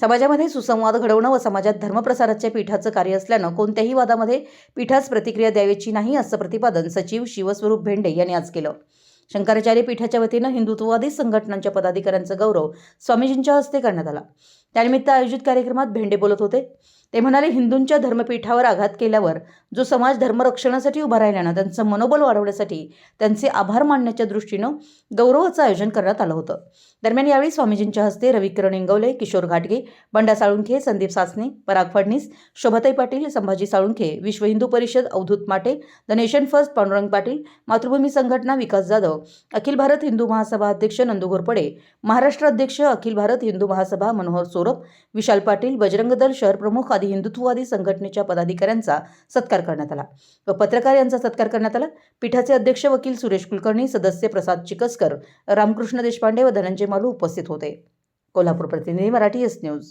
समाजामध्ये सुसंवाद घडवणं व समाजात धर्मप्रसाराच्या पीठाचं कार्य असल्यानं कोणत्याही वादामध्ये पीठास प्रतिक्रिया द्यायची नाही असं प्रतिपादन सचिव शिवस्वरूप भेंडे यांनी आज केलं. शंकराचार्य पीठाच्या वतीनं हिंदुत्ववादी संघटनांच्या पदाधिकाऱ्यांचा गौरव स्वामीजींच्या हस्ते करण्यात आला. त्यानिमित्त आयोजित कार्यक्रमात भेंडे बोलत होते. ते म्हणाले हिंदूंच्या धर्मपीठावर आघात केल्यावर जो समाज धर्मरक्षणासाठी उभा राहिल्यानं त्यांचं मनोबल वाढवण्यासाठी त्यांचे आभार मानण्याच्या दृष्टीनं गौरवाचं आयोजन करण्यात आलं होतं. दरम्यान यावेळी स्वामीजींच्या हस्ते रविकिरण इंगवले किशोर घाटगे बंडा साळुंखे संदीप सासने पराग फडणीस शोभाताई पाटील संभाजी साळुंखे विश्व Hindu Parishad Avdhoot Mate the nation first Pandurang Patil Matrubhumi Sanghatana Vikas Jadhav अखिल भारत हिंदू महासभा अध्यक्ष नंदू घोरपडे महाराष्ट्र अध्यक्ष अखिल भारत हिंदू महासभा मनोहर सोरप विशाल पाटील बजरंग दल शहर प्रमुख आदी हिंदुत्ववादी संघटनेच्या पदाधिकाऱ्यांचा सत्कार करण्यात आला. व पत्रकार यांचा सत्कार करण्यात आला. पीठाचे अध्यक्ष वकील सुरेश कुलकर्णी सदस्य प्रसाद चिकसकर रामकृष्ण देशपांडे व धनंजय मालू उपस्थित होते. कोल्हापूर प्रतिनिधी मराठी एस न्यूज.